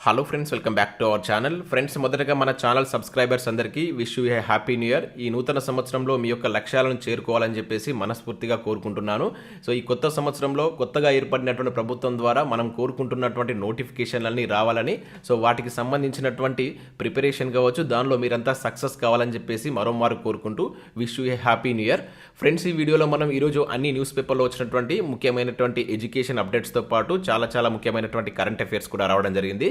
Hello friends welcome back to our channel friends మొదటగా మన channel subscribers అందరికీ wish you a happy new year ఈ నూతన సంవత్సరంలో మీ యొక్క లక్ష్యాలను చేరుకోవాలని చెప్పేసి మనస్ఫూర్తిగా కోరుకుంటున్నాను. సో ఈ కొత్త సంవత్సరంలో కొత్తగా ఏర్పడినటువంటి ప్రభుత్వం ద్వారా మనం కోరుకుంటున్నటువంటి నోటిఫికేషన్లన్నీ రావాలని సో వాటికి సంబంధించినటువంటి ప్రిపరేషన్ కావచ్చు దానిలో మీరంతా సక్సెస్ కావాలని చెప్పేసి మరోమారు కోరుకుంటూ wish you a happy new year friends ఈ వీడియోలో మనం ఈరోజు అన్ని న్యూస్ పేపర్లో వచ్చినటువంటి ముఖ్యమైనటువంటి ఎడ్యుకేషన్ అప్డేట్స్తో పాటు చాలా చాలా ముఖ్యమైనటువంటి కరెంట్ అఫైర్స్ కూడా రావడం జరిగింది.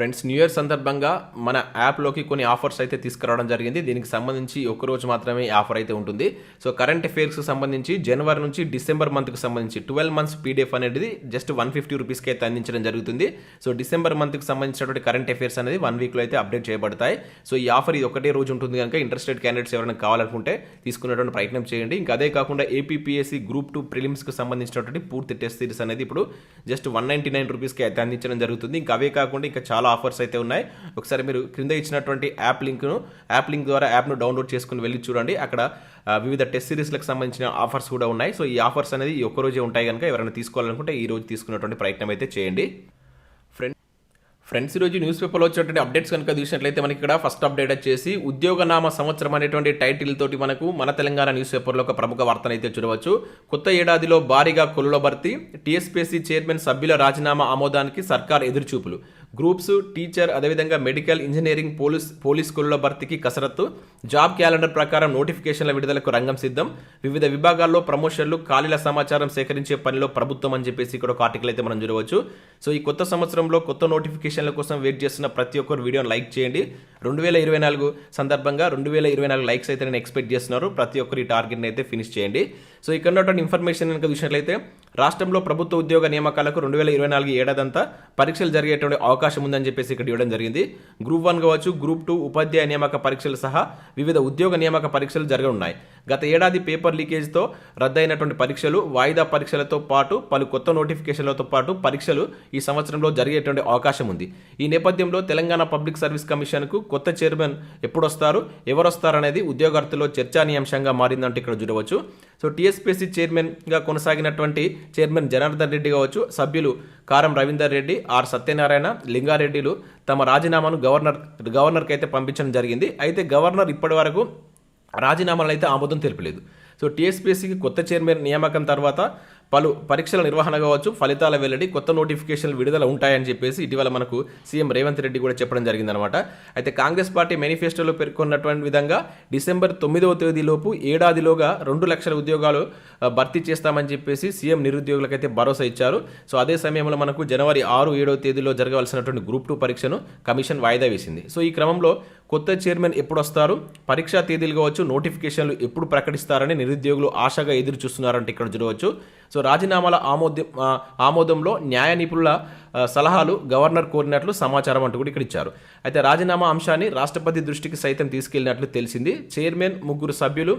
ఫ్రెండ్స్ న్యూ ఇయర్ సందర్భంగా మన యాప్లోకి కొన్ని ఆఫర్స్ అయితే తీసుకురావడం జరిగింది. దీనికి సంబంధించి ఒక రోజు మాత్రమే ఆఫర్ అయితే ఉంటుంది. సో కరెంట్ అఫేర్స్కి సంబంధించి జనవరి నుంచి డిసెంబర్ మంత్కి సంబంధించి ట్వెల్వ్ మంత్స్ పీడిఎఫ్ అనేది జస్ట్ వన్ ఫిఫ్టీ రూపీస్కి అయితే అందించడం జరుగుతుంది. సో డిసెంబర్ మంత్కి సంబంధించినటువంటి కరెంట్ అఫేర్స్ అనేది వన్ వీక్లో అయితే అప్డేట్ చేయబడతాయి. సో ఈ ఆఫర్ ఇది ఒకటే రోజు ఉంటుంది కనుక ఇంట్రెస్టెడ్ క్యాండిడేట్స్ ఎవరైనా కావాలనుకుంటే తీసుకునేటువంటి ప్రయత్నం చేయండి. ఇంకా అదే కాకుండా ఏపీపీఎస్సీ గ్రూప్ టూ ప్రిలిమ్స్కి సంబంధించినటువంటి పూర్తి టెస్ట్ సిరీస్ అనేది ఇప్పుడు జస్ట్ వన్ నైంటీ నైన్ రూపీస్కి అయితే అందించడం జరుగుతుంది. ఇంకా అవే కాకుండా ఇంకా చాలా ఆఫర్స్ అయితే ఉన్నాయి. ఒకసారి మీరు క్రింద ఇచ్చినటువంటి యాప్ లింక్ను యాప్ లింక్ ద్వారా యాప్ను డౌన్లోడ్ చేసుకుని వెళ్ళి చూడండి. అక్కడ వివిధ టెస్ట్ సిరీస్లకు సంబంధించిన ఆఫర్స్ కూడా ఉన్నాయి. సో ఈ ఆఫర్స్ అనేది ఈ ఒక్క రోజే ఉంటాయి కనుక ఎవరైనా తీసుకోవాలనుకుంటే ఈ రోజు తీసుకున్నటువంటి ప్రయత్నం అయితే చేయండి. ఫ్రెండ్ ఫ్రెండ్స్ ఈరోజు న్యూస్ పేపర్లో వచ్చినటువంటి అప్డేట్స్ కనుక చూసినట్లయితే మనకి ఇక్కడ ఫస్ట్ అప్డేట్ వచ్చేసి ఉద్యోగనామ సంవత్సరం అనేటువంటి టైటిల్ తోటి మనకు మన తెలంగాణ న్యూస్ పేపర్లో ఒక ప్రముఖ వార్తను అయితే చూడవచ్చు. కొత్త ఏడాదిలో భారీగా కొలుల భర్తీ టీఎస్పీఎస్సీ చైర్మన్ సభ్యుల రాజీనామా ఆమోదానికి సర్కార్ ఎదురుచూపులు. గ్రూప్స్ టీచర్ అదేవిధంగా మెడికల్ ఇంజనీరింగ్ పోలీస్ పోలీస్ స్కూల్లో భర్తీకి కసరత్తు జాబ్ క్యాలెండర్ ప్రకారం నోటిఫికేషన్ల విడుదలకు రంగం సిద్ధం వివిధ విభాగాల్లో ప్రమోషన్లు ఖాళీల సమాచారం సేకరించే పనిలో ప్రభుత్వం అని చెప్పేసి ఇక్కడ ఒక ఆర్టికల్ అయితే మనం చూడవచ్చు. సో ఈ కొత్త సంవత్సరంలో కొత్త నోటిఫికేషన్ల కోసం వెయిట్ చేస్తున్న ప్రతి ఒక్కరు వీడియోని లైక్ చేయండి. రెండు వేల ఇరవై నాలుగు సందర్భంగా రెండు వేల ఇరవై నాలుగు లైక్స్ అయితే నేను ఎక్స్పెక్ట్ చేస్తున్నారు. ప్రతి ఒక్కరు ఈ టార్గెట్ని అయితే ఫినిష్ చేయండి. సో ఇక్కడ ఇన్ఫర్మేషన్ కనుక చూసినట్లయితే రాష్ట్రంలో ప్రభుత్వ ఉద్యోగ నియామకాలకు రెండు వేల ఇరవై నాలుగు ఏడాదంతా పరీక్షలు జరిగేటువంటి అవకాశం ఉందని చెప్పేసి ఇక్కడ ఇవ్వడం జరిగింది. గ్రూప్ వన్ కావచ్చు గ్రూప్ టూ ఉపాధ్యాయ నియామక పరీక్షలు సహా వివిధ ఉద్యోగ నియామక పరీక్షలు జరగనున్నాయి. గత ఏడాది పేపర్ లీకేజ్తో రద్దయినటువంటి పరీక్షలు వాయిదా పరీక్షలతో పాటు పలు కొత్త నోటిఫికేషన్లతో పాటు పరీక్షలు ఈ సంవత్సరంలో జరిగేటువంటి అవకాశం ఉంది. ఈ నేపథ్యంలో తెలంగాణ పబ్లిక్ సర్వీస్ కమిషన్కు కొత్త చైర్మన్ ఎప్పుడొస్తారు ఎవరొస్తారనేది ఎవరు వస్తారు అనేది ఉద్యోగార్థుల్లో చర్చానీయాంశంగా మారిందంటే ఇక్కడ చూడవచ్చు. సో టీఎస్పీఎస్సీ చైర్మన్గా కొనసాగినటువంటి చైర్మన్ జనార్దన్ రెడ్డి కావచ్చు సభ్యులు కారం రవీందర్ రెడ్డి ఆర్ సత్యనారాయణ లింగారెడ్డిలు తమ రాజీనామాను గవర్నర్ గవర్నర్కి అయితే పంపించడం జరిగింది. అయితే గవర్నర్ ఇప్పటి వరకు రాజీనామాలను అయితే ఆమోదం తెలిపలేదు. సో టీఎస్పీఎస్సీకి కొత్త చైర్మన్ నియామకం తర్వాత పలు పరీక్షల నిర్వహణ కావచ్చు ఫలితాల వెల్లడి కొత్త నోటిఫికేషన్లు విడుదల ఉంటాయని చెప్పేసి ఇటీవల మనకు సీఎం రేవంత్ రెడ్డి కూడా చెప్పడం జరిగిందనమాట. అయితే కాంగ్రెస్ పార్టీ మేనిఫెస్టోలో పేర్కొన్నటువంటి విధంగా డిసెంబర్ తొమ్మిదవ తేదీలోపు ఏడాదిలోగా రెండు లక్షల ఉద్యోగాలు భర్తీ చేస్తామని చెప్పేసి సీఎం నిరుద్యోగులకైతే భరోసా ఇచ్చారు. సో అదే సమయంలో మనకు జనవరి ఆరు ఏడవ తేదీలో జరగవలసినటువంటి గ్రూప్ టూ పరీక్షను కమిషన్ వాయిదా వేసింది. సో ఈ క్రమంలో కొత్త చైర్మన్ ఎప్పుడు వస్తారు పరీక్షా తేదీలు కావచ్చు నోటిఫికేషన్లు ఎప్పుడు ప్రకటిస్తారని నిరుద్యోగులు ఆశగా ఎదురు చూస్తున్నారంటే ఇక్కడ చూడవచ్చు. సో రాజీనామాల ఆమోదం ఆమోదంలో న్యాయ నిపుణుల సలహాలు గవర్నర్ కోరినట్లు సమాచారం అంటూ కూడా ఇక్కడ ఇచ్చారు. అయితే రాజీనామా అంశాన్ని రాష్ట్రపతి దృష్టికి సైతం తీసుకెళ్ళినట్లు తెలిసింది. చైర్మన్ ముగ్గురు సభ్యులు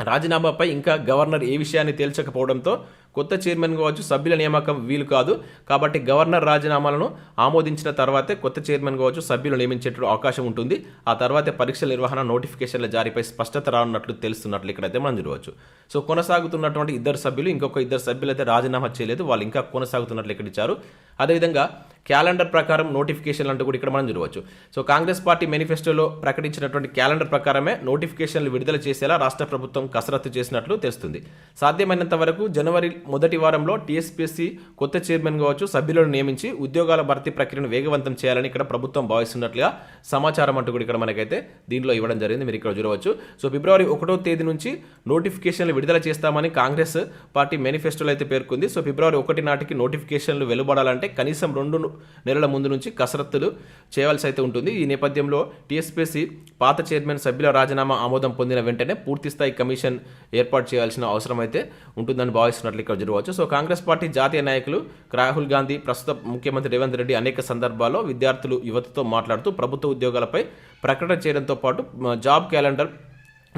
రాజీనామాపై ఇంకా గవర్నర్ ఏ విషయాన్ని తేల్చకపోవడంతో కొత్త చైర్మన్ కావచ్చు సభ్యుల నియామకం వీలు కాదు. కాబట్టి గవర్నర్ రాజీనామాలను ఆమోదించిన తర్వాతే కొత్త చైర్మన్ కావచ్చు సభ్యులు నియమించేటప్పుడు అవకాశం ఉంటుంది. ఆ తర్వాతే పరీక్షల నిర్వహణ నోటిఫికేషన్ల జారీపై స్పష్టత రానున్నట్లు తెలుస్తున్నట్లు ఇక్కడైతే మనం చూడవచ్చు. సో కొనసాగుతున్నటువంటి ఇద్దరు సభ్యులు ఇంకొక ఇద్దరు సభ్యులు అయితే రాజీనామా చేయలేదు. వాళ్ళు ఇంకా కొనసాగుతున్నట్లు ఇక్కడ ఇచ్చారు. అదేవిధంగా క్యాలెండర్ ప్రకారం నోటిఫికేషన్లు అంటూ కూడా ఇక్కడ మనం చూడవచ్చు. సో కాంగ్రెస్ పార్టీ మేనిఫెస్టోలో ప్రకటించినటువంటి క్యాలెండర్ ప్రకారమే నోటిఫికేషన్లు విడుదల చేసేలా రాష్ట్ర ప్రభుత్వం కసరత్తు చేసినట్లు తెలుస్తుంది. సాధ్యమైనంత వరకు జనవరి మొదటి వారంలో టీఎస్పీఎస్సీ కొత్త చైర్మన్ కావచ్చు సభ్యులను నియమించి ఉద్యోగాల భర్తీ ప్రక్రియను వేగవంతం చేయాలని ఇక్కడ ప్రభుత్వం భావిస్తున్నట్లుగా సమాచారం అంటూ కూడా ఇక్కడ మనకైతే దీనిలో ఇవ్వడం జరిగింది. మీరు ఇక్కడ చూడవచ్చు. సో ఫిబ్రవరి ఒకటో తేదీ నుంచి నోటిఫికేషన్లు విడుదల చేస్తామని కాంగ్రెస్ పార్టీ మేనిఫెస్టోలో అయితే పేర్కొంది. సో ఫిబ్రవరి ఒకటి నాటికి నోటిఫికేషన్లు వెలువడాలంటే కనీసం రెండు నెలల ముందు నుంచి కసరత్తులు చేయవలసి అయితే ఉంటుంది. ఈ నేపథ్యంలో టీఎస్పీసీ పాత చైర్మన్ సభ్యుల రాజీనామా ఆమోదం పొందిన వెంటనే పూర్తిస్థాయి కమిషన్ ఏర్పాటు చేయాల్సిన అవసరం అయితే ఉంటుందని భావిస్తున్నట్లు ఇక్కడ జరగవచ్చు సో కాంగ్రెస్ పార్టీ జాతీయ నాయకులు రాహుల్ గాంధీ ప్రస్తుత ముఖ్యమంత్రి రేవంత్ రెడ్డి అనేక సందర్భాల్లో విద్యార్థులు యువతతో మాట్లాడుతూ ప్రభుత్వ ఉద్యోగాలపై ప్రకటన చేయడంతో పాటు జాబ్ క్యాలెండర్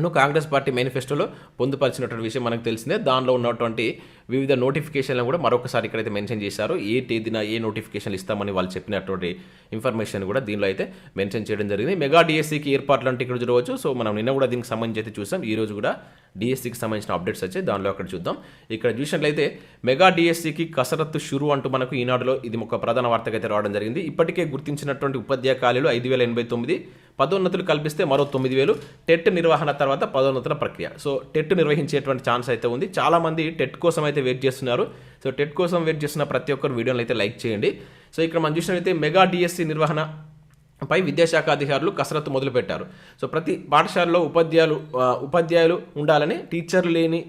ను కాంగ్రెస్ పార్టీ మేనిఫెస్టోలో పొందుపరిచినటువంటి విషయం మనకు తెలిసిందే. దానిలో ఉన్నటువంటి వివిధ నోటిఫికేషన్లను కూడా మరొకసారి ఇక్కడైతే మెన్షన్ చేశారు. ఏ తేదీన ఏ నోటిఫికేషన్లు ఇస్తామని వాళ్ళు చెప్పినటువంటి ఇన్ఫర్మేషన్ కూడా దీనిలో అయితే మెన్షన్ చేయడం జరిగింది. మెగా డిఎస్సికి ఏర్పాట్లు అంటే ఇక్కడ చూడవచ్చు. సో మనం నిన్న కూడా దీనికి సంబంధించి అయితే చూసాం. ఈ రోజు కూడా డిఎస్సికి సంబంధించిన అప్డేట్స్ వచ్చాయి. దానిలో అక్కడ చూద్దాం. ఇక్కడ చూసినట్లయితే మెగా డిఎస్సికి కసరత్తు షురు అంటూ మనకు ఈనాడులో ఇది ఒక ప్రధాన వార్తగా అయితే రావడం జరిగింది. ఇప్పటికే గుర్తించినటువంటి ఉపాధ్యాయ ఖాళీలు ఐదు వేల ఎనభై తొమ్మిది. పదోన్నతులు కల్పిస్తే మరో తొమ్మిది వేలు. టెట్ నిర్వహణ తర్వాత తర్వాత పదోన్నతుల ప్రక్రియ. సో టెట్ నిర్వహించేటువంటి ఛాన్స్ అయితే ఉంది. చాలామంది టెట్ కోసం అయితే వెయిట్ చేస్తున్నారు. సో టెట్ కోసం వెయిట్ చేస్తున్న ప్రతి ఒక్కరు వీడియోని అయితే లైక్ చేయండి. సో ఇక్కడ మనం చూసినట్లయితే మెగా డిఎస్సి నిర్వహణ పై విద్యాశాఖ అధికారులు కసరత్తు మొదలుపెట్టారు. సో ప్రతి పాఠశాలలో ఉపాధ్యాయులు ఉపాధ్యాయులు ఉండాలని టీచర్లు లేని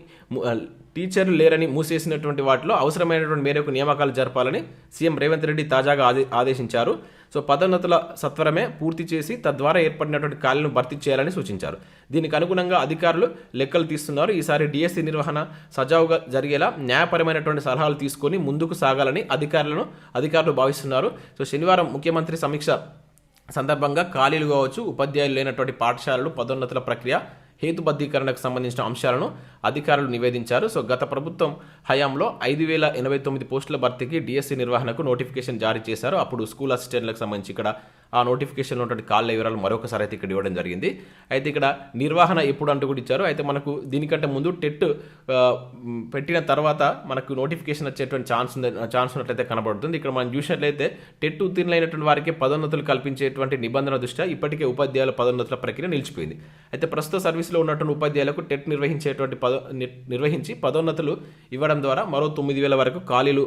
టీచర్లు లేరని మూసేసినటువంటి వాటిలో అవసరమైనటువంటి మేరకు నియామకాలు జరపాలని సీఎం రేవంత్ రెడ్డి తాజాగా ఆదేశించారు. సో పదోన్నతుల సత్వరమే పూర్తి చేసి తద్వారా ఏర్పడినటువంటి ఖాళీలను భర్తీ చేయాలని సూచించారు. దీనికి అనుగుణంగా అధికారులు లెక్కలు తీస్తున్నారు. ఈసారి డిఎస్సి నిర్వహణ సజావుగా జరిగేలా న్యాయపరమైనటువంటి సలహాలు తీసుకొని ముందుకు సాగాలని అధికారులను అధికారులు భావిస్తున్నారు. సో శనివారం ముఖ్యమంత్రి సమీక్ష సందర్భంగా ఖాళీలు కావచ్చు ఉపాధ్యాయులు లేనటువంటి పాఠశాలలు పదోన్నతుల ప్రక్రియ హేతుబద్ధీకరణకు సంబంధించిన అంశాలను అధికారులు నివేదించారు. సో గత ప్రభుత్వం హయాంలో ఐదు వేల ఎనభై తొమ్మిది పోస్టుల భర్తీకి డిఎస్సి నిర్వహణకు నోటిఫికేషన్ జారీ చేశారు. అప్పుడు స్కూల్ అసిస్టెంట్లకు సంబంధించి ఇక్కడ ఆ నోటిఫికేషన్లో ఉన్నటువంటి కాళ్ళ వివరాలు మరొకసారి అయితే ఇక్కడ ఇవ్వడం జరిగింది. అయితే ఇక్కడ నిర్వహణ ఎప్పుడు అంటూ కూడా ఇచ్చారు. అయితే మనకు దీనికంటే ముందు టెట్ పెట్టిన తర్వాత మనకు నోటిఫికేషన్ వచ్చేటువంటి ఛాన్స్ ఉంది ఛాన్స్ ఉన్నట్లయితే కనబడుతుంది. ఇక్కడ మనం చూసినట్లయితే టెట్ ఉత్తీర్ణులైనటువంటి వారికి పదోన్నతులు కల్పించేటువంటి నిబంధన దృష్ట్యా ఇప్పటికే ఉపాధ్యాయుల పదోన్నతుల ప్రక్రియ నిలిచిపోయింది. అయితే ప్రస్తుత సర్వీస్లో ఉన్నటువంటి ఉపాధ్యాయులకు టెట్ నిర్వహించేటువంటి పద నిర్వహించి పదోన్నతులు ఇవ్వడం ద్వారా మరో తొమ్మిది వేల వరకు ఖాళీలు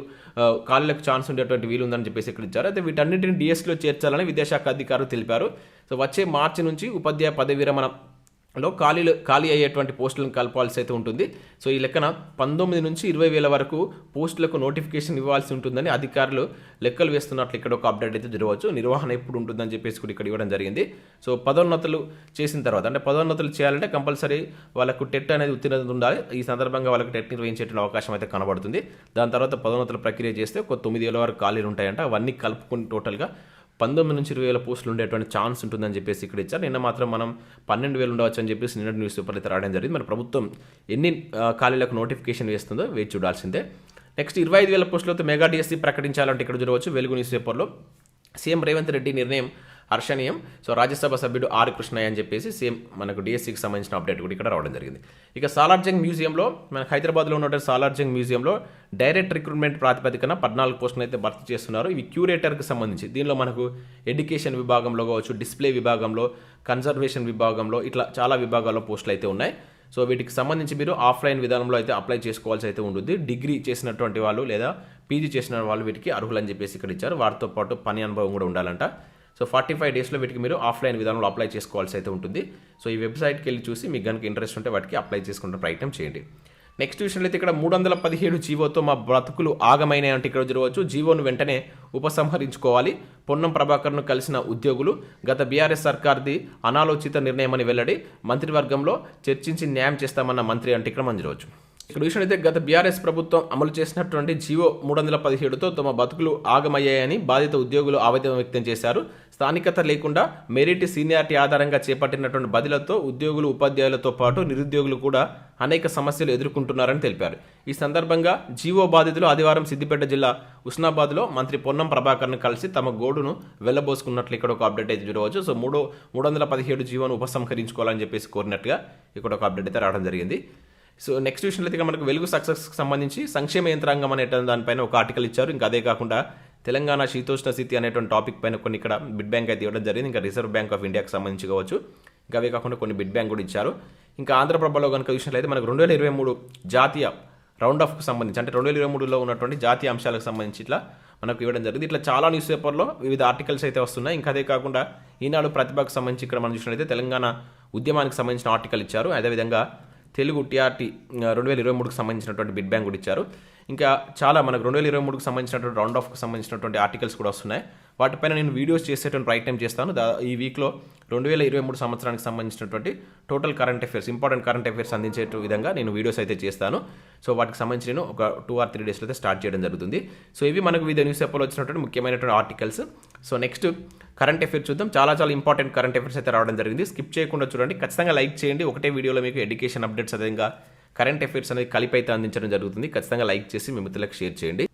కాళ్ళకు ఛాన్స్ ఉండేటువంటి వీలు ఉందని చెప్పేసి ఇక్కడ ఇచ్చారు. అయితే వీటన్నిటిని డిఎస్లో చేర్చాలని విద్యాశాఖ అధికారులు తెలిపారు. సో వచ్చే మార్చి నుంచి ఉపాధ్యాయ పదవి విరమణ లో ఖాళీలు ఖాళీ అయ్యేటువంటి పోస్టులను కలపాల్సి అయితే ఉంటుంది. సో ఈ లెక్కన పంతొమ్మిది నుంచి ఇరవై వేల వరకు పోస్టులకు నోటిఫికేషన్ ఇవ్వాల్సి ఉంటుందని అధికారులు లెక్కలు వేస్తున్నట్లు ఇక్కడ ఒక అప్డేట్ అయితే జరగవచ్చు. నిర్వహణ ఎప్పుడు ఉంటుందని చెప్పేసి కూడా ఇక్కడ ఇవ్వడం జరిగింది. సో పదోన్నతులు చేసిన తర్వాత అంటే పదోన్నతులు చేయాలంటే కంపల్సరీ వాళ్ళకు టెట్ అనేది ఉత్తీర్ణత ఉండాలి. ఈ సందర్భంగా వాళ్ళకి టెట్ నిర్వహించేటువంటి అవకాశం అయితే కనబడుతుంది. దాని తర్వాత పదోన్నతుల ప్రక్రియ చేస్తే ఒక తొమ్మిది వేల వరకు ఖాళీలు ఉంటాయంట. అవన్నీ కలుపుకుని టోటల్గా పంతొమ్మిది నుంచి ఇరవై వేల పోస్టులు ఉండేటువంటి ఛాన్స్ ఉంటుందని చెప్పేసి ఇక్కడ ఇచ్చారు. నిన్న మాత్రం మనం పన్నెండు వేలు ఉండవచ్చు అని చెప్పేసి నిన్న న్యూస్ పేపర్లు అయితే రావడం జరిగింది. మరి ప్రభుత్వం ఎన్ని ఖాళీలకు నోటిఫికేషన్ వేస్తుందో వేచి చూడాల్సిందే. నెక్స్ట్ ఇరవై ఐదు వేల పోస్టులతో మెగా డిఎస్సీ ప్రకటించాలంటే ఇక్కడ చూడవచ్చు. వెలుగు న్యూస్ పేపర్లో సీఎం రేవంత్ రెడ్డి నిర్ణయం హర్షణీయం. సో రాజ్యసభ సభ్యుడు ఆర్ కృష్ణయ్య అని చెప్పేసి సేమ్ మనకు డిఎస్సికి సంబంధించిన అప్డేట్ కూడా ఇక్కడ రావడం జరిగింది. ఇక సాలార్జంగ్ మ్యూజియంలో మనకు హైదరాబాద్లో ఉన్నటువంటి సాలార్జంగ్ మ్యూజియంలో డైరెక్ట్ రిక్రూట్మెంట్ ప్రాతిపదికన పద్నాలుగు పోస్టులు అయితే భర్తీ చేస్తున్నారు. ఇవి క్యూరేటర్కి సంబంధించి దీనిలో మనకు ఎడ్యుకేషన్ విభాగంలో కావచ్చు డిస్ప్లే విభాగంలో కన్జర్వేషన్ విభాగంలో ఇట్లా చాలా విభాగాల్లో పోస్టులు అయితే ఉన్నాయి. సో వీటికి సంబంధించి మీరు ఆఫ్లైన్ విధానంలో అయితే అప్లై చేసుకోవాల్సి అయితే ఉంటుంది. డిగ్రీ చేసినటువంటి వాళ్ళు లేదా పీజీ చేసిన వాళ్ళు వీటికి అర్హులని చెప్పేసి ఇక్కడ ఇచ్చారు. వారితో పాటు పని అనుభవం కూడా ఉండాలంట. సో ఫార్టీ ఫైవ్ డేస్లో వీటికి మీరు ఆఫ్లైన్ విధానంలో అప్లై చేసుకోవాల్సి అయితే ఉంటుంది. సో ఈ వెబ్సైట్కి వెళ్ళి చూసి మీకు కనుక ఇంట్రెస్ట్ ఉంటే వాటికి అప్లై చేసుకునే ప్రయత్నం చేయండి. నెక్స్ట్ చూసినట్లయితే ఇక్కడ మూడు వందల పదిహేడు జీవోతో మా బ్రతుకులు ఆగమైనాయి అంటే ఇక్కడ జరగవచ్చు జీవోను వెంటనే ఉపసంహరించుకోవాలి. పొన్నం ప్రభాకర్ను కలిసిన ఉద్యోగులు గత బీఆర్ఎస్ సర్కార్ది అనాలోచిత నిర్ణయమని వెల్లడి మంత్రివర్గంలో చర్చించి న్యాయం చేస్తామన్న మంత్రి అంటే ఇక్కడ మనం ఇక్కడ ఇక్కడ అయితే గత బీఆర్ఎస్ ప్రభుత్వం అమలు చేసినటువంటి జీవో మూడు వందల పదిహేడుతో తమ బతుకులు ఆగమయ్యాయని బాధిత ఉద్యోగులు ఆవేదన వ్యక్తం చేశారు. స్థానికత లేకుండా మెరిట్ సీనియారిటీ ఆధారంగా చేపట్టినటువంటి బదిలతో ఉద్యోగులు ఉపాధ్యాయులతో పాటు నిరుద్యోగులు కూడా అనేక సమస్యలు ఎదుర్కొంటున్నారని తెలిపారు. ఈ సందర్భంగా జీవో బాధితులు ఆదివారం సిద్దిపేట జిల్లా ఉస్నాబాద్లో మంత్రి పొన్నం ప్రభాకర్ను కలిసి తమ గోడును వెళ్ళబోసుకున్నట్లు ఇక్కడ ఒక అప్డేట్ అయితే చూడవచ్చు. సో మూడు మూడు వందల పదిహేడు జీవోను ఉపసంహరించుకోవాలని చెప్పేసి కోరినట్టుగా ఇక్కడ ఒక అప్డేట్ అయితే రావడం జరిగింది. సో నెక్స్ట్ విషయంలో అయితే మనకు వెలుగు సక్సెస్కి సంబంధించి సంక్షేమ యంత్రాంగం అనేట దానిపైన ఒక ఆర్టికల్ ఇచ్చారు. ఇంకా అదే కాకుండా తెలంగాణ శీతోష్ణ స్థితి అనేటువంటి టాపిక్ పైన కొన్ని ఇక్కడ బిడ్ బ్యాంక్ అయితే ఇవ్వడం జరిగింది. ఇంకా రిజర్వ్ బ్యాంక్ ఆఫ్ ఇండియాకి సంబంధించి కావచ్చు. ఇంకా అవే కాకుండా కొన్ని బిడ్ బ్యాంక్ కూడా ఇచ్చారు. ఇంకా ఆంధ్రప్రభలో కనుక చూసినట్లయితే మనకు రెండు వేల ఇరవై మూడు జాతీయ రౌండ్ ఆఫ్కి సంబంధించి అంటే రెండు వేల ఇరవై మూడులో ఉన్నటువంటి జాతీయ అంశాలకు సంబంధించి ఇట్లా మనకు ఇవ్వడం జరిగింది. ఇట్లా చాలా న్యూస్ పేపర్లో వివిధ ఆర్టికల్స్ అయితే వస్తున్నాయి. ఇంకా అదే కాకుండా ఈనాడు ప్రతిభకు సంబంధించి ఇక్కడ మనం చూసినట్లయితే తెలంగాణ ఉద్యమానికి సంబంధించిన ఆర్టికల్ ఇచ్చారు. అదేవిధంగా తెలుగు టీఆర్టీ రెండు వేల ఇరవై మూడుకి సంబంధించినటువంటి బిడ్ బ్యాంక్ కూడా ఇచ్చారు. ఇంకా చాలా మనకు రెండు వేల ఇరవై మూడుకు సంబంధించినటువంటి రౌండ్ ఆఫ్కి సంబంధించినటువంటి ఆర్టికల్స్ కూడా వస్తున్నాయి. వాటిపైన నేను వీడియోస్ చేసేటువంటి ప్రయత్నం చేస్తాను. దా ఈ వీక్లో రెండు వేల ఇరవై మూడు సంవత్సరానికి సంబంధించినటువంటి total current affairs important current affairs అందించే విధంగా నేను వీడియోస్ అయితే చేస్తాను. సో వాటికి సంబంధించి నేను ఒక టూ ఆర్ త్రీ డేస్లో అయితే స్టార్ట్ చేయడం జరుగుతుంది. సో ఇవి మనకు వివిధ న్యూస్ పేపర్లో వచ్చినటువంటి ముఖ్యమైనటువంటి articles so next current affairs చూద్దాం. చాలా చాలా ఇంపార్టెంట్ కరెంట్ అఫేర్స్ అయితే రావడం జరిగింది. స్కిప్ చేయకుండా చూడండి. ఖచ్చితంగా లైక్ చేయండి. ఒకటే వీడియోలో మీకు ఎడ్యుకేషన్ అప్డేట్స్ అదేవిధంగా కరెంట్ అఫైర్స్ అనేది కలిపి అయితే అందించడం జరుగుతుంది. ఖచ్చితంగా లైక్ చేసి మీ మిత్రులకు షేర్ చేయండి.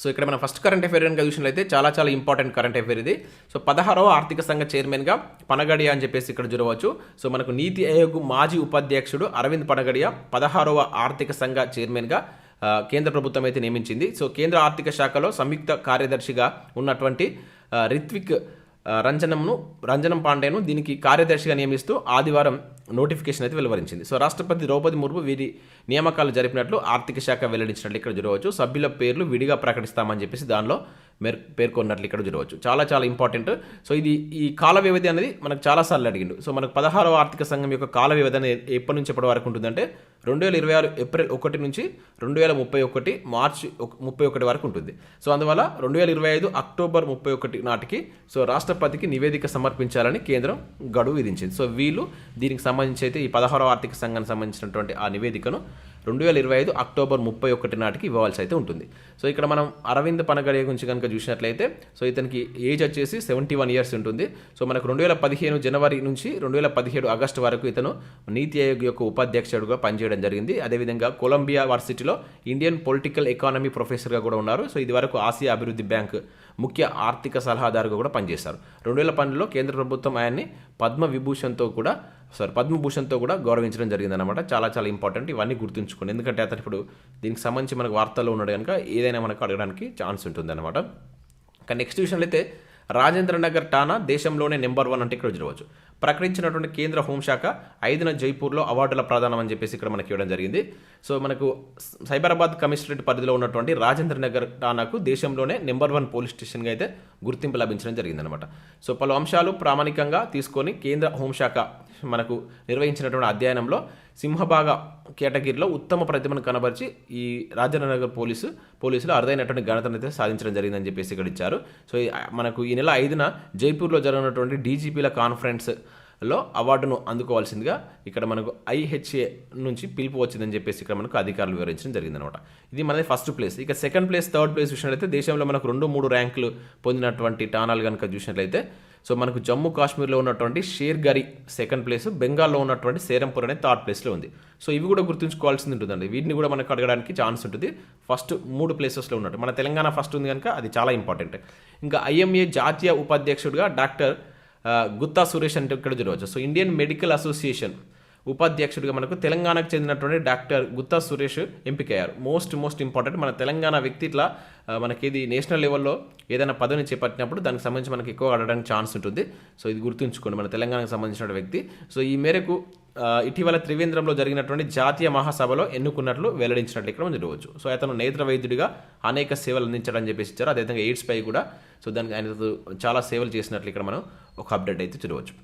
సో ఇక్కడ మన ఫస్ట్ కరెంట్ అఫైర్ కనుక చూసినట్లయితే చాలా చాలా ఇంపార్టెంట్ కరెంట్ అఫైర్ ఇది. సో పదహారవ ఆర్థిక సంఘ చైర్మన్గా పనగడియా అని చెప్పేసి ఇక్కడ చూడవచ్చు. సో మనకు నీతి ఆయోగ్ మాజీ ఉపాధ్యక్షుడు అరవింద్ పనగడియా పదహారవ ఆర్థిక సంఘ చైర్మన్గా కేంద్ర ప్రభుత్వం అయితే నియమించింది. సో కేంద్ర ఆర్థిక శాఖలో సంయుక్త కార్యదర్శిగా ఉన్నటువంటి రిత్విక్ రంజనంను రంజనం పాండేను దీనికి కార్యదర్శిగా నియమిస్తూ ఆదివారం నోటిఫికేషన్ అయితే వెలువరించింది. సో రాష్ట్రపతి ద్రౌపది ముర్ము వీరి నియామకాలు జరిపినట్లు ఆర్థిక శాఖ వెల్లడించినట్లు ఇక్కడ చూడవచ్చు సభ్యుల పేర్లు విడిగా ప్రకటిస్తామని చెప్పేసి దానిలో మేర్ పేర్కొన్నట్లు ఇక్కడ చూడవచ్చు చాలా చాలా ఇంపార్టెంట్. సో ఇది ఈ కాల వ్యవధి అనేది మనకు చాలాసార్లు అడిగిండు. సో మనకు పదహారవ ఆర్థిక సంఘం యొక్క కాల వ్యవధి అనేది ఎప్పటి నుంచి ఎప్పటి వరకు ఉంటుందంటే రెండు వేల ఇరవై ఆరు ఏప్రిల్ ఒకటి నుంచి రెండు వేల ముప్పై ఒకటి మార్చి ఒక- ముప్పై ఒకటి వరకు ఉంటుంది. సో అందువల్ల రెండు వేల ఇరవై ఐదు అక్టోబర్ ముప్పై ఒకటి నాటికి సో రాష్ట్రపతికి నివేదిక సమర్పించాలని కేంద్రం గడువు విధించింది. సో వీళ్ళు దీనికి సంబంధించి అయితే ఈ పదహారవ ఆర్థిక సంఘానికి సంబంధించినటువంటి ఆ నివేదికను రెండు వేల ఇరవై ఐదు అక్టోబర్ ముప్పై ఒకటి నాటికి ఇవ్వాల్సి అయితే ఉంటుంది. సో ఇక్కడ మనం అరవింద్ పనగడే గురించి కనుక చూసినట్లయితే సో ఇతనికి ఏజ్ వచ్చేసి సెవెంటీ వన్ ఇయర్స్ ఉంటుంది. సో మనకు రెండు వేల పదిహేను జనవరి నుంచి రెండు వేల పదిహేడు ఆగస్టు వరకు ఇతను నీతి ఆయోగ్ యొక్క ఉపాధ్యక్షుడుగా పనిచేయడం జరిగింది. అదేవిధంగా కొలంబియా వర్సిటీలో ఇండియన్ పొలిటికల్ ఎకానమీ ప్రొఫెసర్గా కూడా ఉన్నారు. సో ఇది వరకు ఆసియా అభివృద్ధి బ్యాంక్ ముఖ్య ఆర్థిక సలహాదారుగా కూడా పనిచేశారు. రెండు వేల పన్నెండులో కేంద్ర ప్రభుత్వం ఆయన్ని పద్మ విభూషణ్తో కూడా సారీ పద్మభూషణ్తో కూడా గౌరవించడం జరిగిందనమాట చాలా చాలా ఇంపార్టెంట్ ఇవన్నీ గుర్తుంచుకోండి. ఎందుకంటే అతను ఇప్పుడు దీనికి సంబంధించి మనకు వార్తల్లో ఉన్నాడు కనుక ఏదైనా మనకు అడగడానికి ఛాన్స్ ఉంటుంది అనమాట ఇంకా నెక్స్ట్ విషయంలో అయితే రాజేంద్ర నగర్ టానా దేశంలోనే నెంబర్ వన్ అంటే ఇక్కడ చూడవచ్చు ప్రకటించినటువంటి కేంద్ర హోంశాఖ ఐదున జైపూర్లో అవార్డుల ప్రదానం అని చెప్పేసి ఇక్కడ మనకి ఇవ్వడం జరిగింది. సో మనకు సైబరాబాద్ కమిషనరేట్ పరిధిలో ఉన్నటువంటి రాజేంద్ర నగర్ టానాకు దేశంలోనే నెంబర్ వన్ పోలీస్ స్టేషన్గా అయితే గుర్తింపు లభించడం జరిగిందనమాట సో పలు అంశాలు ప్రామాణికంగా తీసుకొని కేంద్ర హోంశాఖ మనకు నిర్వహించినటువంటి అధ్యయనంలో సింహభాగ కేటగిరీలో ఉత్తమ ప్రతిభను కనబరిచి ఈ రాజేంద్రనగర్ పోలీసు పోలీసులు అరుదైనటువంటి ఘనతను అయితే సాధించడం జరిగిందని చెప్పేసి ఇక్కడ ఇచ్చారు. సో మనకు ఈ నెల ఐదున జైపూర్లో జరిగినటువంటి డీజీపీల కాన్ఫరెన్స్ లో అవార్డును అందుకోవాల్సిందిగా ఇక్కడ మనకు ఐహెచ్ఏ నుంచి పిలుపు వచ్చిందని చెప్పేసి ఇక్కడ మనకు అధికారులు వివరించడం జరిగిందనమాట. ఇది మనది ఫస్ట్ ప్లేస్ ఇక సెకండ్ ప్లేస్ థర్డ్ ప్లేస్ చూసినట్లయితే దేశంలో మనకు రెండు మూడు ర్యాంకులు పొందినటువంటి టానాలు కనుక చూసినట్లయితే సో మనకు జమ్మూ కాశ్మీర్లో ఉన్నటువంటి షేర్ గరి సెకండ్ ప్లేస్ బెంగాల్లో ఉన్నటువంటి సేరంపూర్ అనే థర్డ్ ప్లేస్లో ఉంది. సో ఇవి కూడా గుర్తుంచుకోవాల్సింది ఉంటుందండి. వీటిని కూడా మనకు అడగడానికి ఛాన్స్ ఉంటుంది. ఫస్ట్ మూడు ప్లేసెస్లో ఉన్నట్టు. మన తెలంగాణ ఫస్ట్ ఉంది కనుక అది చాలా ఇంపార్టెంట్ ఇంకా ఐఎంఏ జాతీయ ఉపాధ్యక్షుడిగా డాక్టర్ గుత్తా సురేష్ అంటే ఇక్కడ చూడవచ్చు సో ఇండియన్ మెడికల్ అసోసియేషన్ ఉపాధ్యక్షుడిగా మనకు తెలంగాణకు చెందినటువంటి డాక్టర్ గుత్తా సురేష్ ఎంపికయ్యారు. మోస్ట్ మోస్ట్ ఇంపార్టెంట్ మన తెలంగాణ వ్యక్తి ఇట్లా మనకి ఇది నేషనల్ లెవెల్లో ఏదైనా పదవిని చేపట్టినప్పుడు దానికి సంబంధించి మనకి ఎక్కువ అడగడానికి ఛాన్స్ ఉంటుంది. సో ఇది గుర్తుంచుకోండి మన తెలంగాణకు సంబంధించిన వ్యక్తి. సో ఈ మేరకు ఇటీవల త్రివేంద్రంలో జరిగినటువంటి జాతీయ మహాసభలో ఎన్నుకున్నట్లు వెల్లడించినట్లు ఇక్కడ మనం చూడవచ్చు. సో అతను నేత్ర వైద్యుడిగా అనేక సేవలు అందించడం చెప్పేసి ఇచ్చారు. అదేవిధంగా ఎయిడ్స్ పై కూడా. సో దానికి ఆయన చాలా సేవలు చేసినట్లు ఇక్కడ మనం ఒక అప్డేట్ అయితే చూడవచ్చు.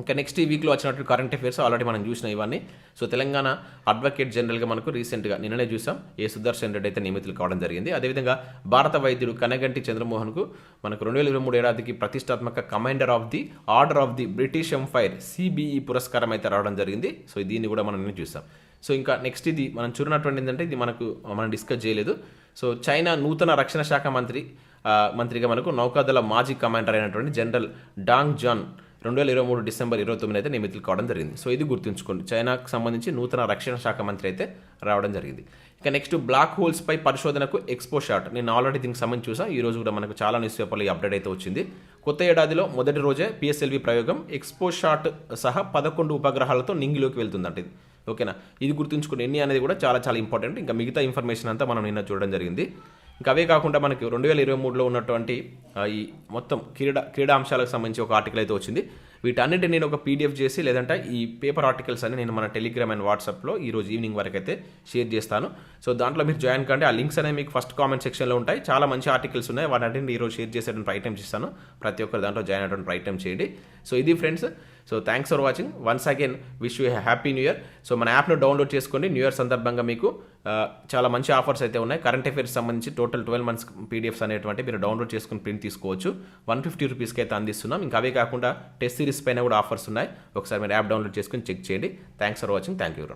ఇంకా నెక్స్ట్ ఈ వీక్లో వచ్చినట్టు కరెంట్ అఫైర్స్ ఆల్రెడీ మనం చూసిన ఇవన్నీ. సో తెలంగాణ అడ్వకేట్ జనరల్గా మనకు రీసెంట్గా నిన్ననే చూసాం. ఏ సుదర్శన్ రెడ్డి అయితే నియమితులు కావడం జరిగింది. అదేవిధంగా భారత వైద్యుడు కనగంటి చంద్రమోహన్కు మనకు రెండు వేల ఇరవై మూడు ఏడాదికి ప్రతిష్టాత్మక commander of the order of the British empire CBE పురస్కారం అయితే రావడం జరిగింది. సో దీన్ని కూడా మనం నిన్న చూసాం. సో ఇంకా నెక్స్ట్ ఇది మనం చూడనటువంటి ఏంటంటే ఇది మనకు మనం డిస్కస్ చేయలేదు. సో చైనా నూతన రక్షణ శాఖ మంత్రి మంత్రిగా మనకు నౌకాదళ మాజీ కమాండర్ అయినటువంటి జనరల్ డాంగ్ జాన్ రెండు వేల ఇరవై మూడు డిసెంబర్ ఇరవై తొమ్మిది అయితే నియమితులు కావడం జరిగింది. సో ఇది గుర్తుంచుకోండి. చైనాకు సంబంధించి నూతన రక్షణ శాఖ మంత్రి అయితే రావడం జరిగింది. ఇక నెక్స్ట్ బ్లాక్ హోల్స్ పై పరిశోధనకు ఎక్స్పో షాట్. నేను ఆల్రెడీ దీనికి సంబంధించి చూసా. ఈ రోజు కూడా మనకు చాలా న్యూస్ పేపర్లో ఈ అప్డేట్ అయితే వచ్చింది. కొత్త ఏడాదిలో మొదటి రోజే పిఎస్ఎల్వి ప్రయోగం ఎక్స్పో షాట్ సహా పదకొండు ఉపగ్రహాలతో నింగిలోకి వెళ్తుందంట ఇది. ఓకేనా? ఇది గుర్తుంచుకుని ఎన్ని అనేది కూడా చాలా చాలా ఇంపార్టెంట్. ఇంకా మిగతా ఇన్ఫర్మేషన్ అంతా మనం నిన్న చూడడం జరిగింది. ఇంకా అవే కాకుండా మనకి రెండు వేల ఇరవై మూడులో ఉన్నటువంటి ఈ మొత్తం క్రీడా క్రీడా అంశాలకు సంబంధించి ఒక ఆర్టికల్ అయితే వచ్చింది. వీటన్నిటిని నేను ఒక పీడిఎఫ్ చేసి లేదంటే ఈ పేపర్ ఆర్టికల్స్ అని నేను మన టెలిగ్రామ్ అండ్ వాట్సాప్లో ఈ రోజు ఈవినింగ్ వరకు అయితే షేర్ చేస్తాను. సో దాంట్లో మీరు జాయిన్ కంటే ఆ లింక్స్ అనేవి మీకు ఫస్ట్ కామెంట్ సెక్షన్లో ఉంటాయి. చాలా మంచి ఆర్టికల్స్ ఉన్నాయి. వాటిని ఈరోజు షేర్ చేసేటువంటి ప్రయత్నం చేస్తాను. ప్రతి ఒక్కరు దాంట్లో జాయిన్ అయ్యేటువంటి ప్రయత్నం చేయండి. సో ఇది friends. So thanks for watching. Once again wish you happy new year. So మన యాప్ను డౌన్లోడ్ చేసుకోండి. న్యూ ఇయర్ సందర్భంగా మీకు చాలా మంచి ఆఫర్స్ అయితే ఉన్నాయి. కరెంట్ అఫైర్స్ సంబంధించి టోటల్ ట్వెల్వ్ మంత్స్ పీడిఎఫ్స్ అనేటువంటి మీరు డౌన్లోడ్ చేసుకుని ప్రింట్ తీసుకోవచ్చు. వన్ ఫిఫ్టీ రూపీస్కి అయితే అందిస్తున్నాం. ఇంకా అవే కాకుండా టెస్ట్ సిరీస్ పైన కూడా ఆఫర్స్ ఉన్నాయి. ఒకసారి మీరు యాప్ డౌన్లోడ్ చేసుకుని చెక్ చేయండి. Thanks for watching. Thank you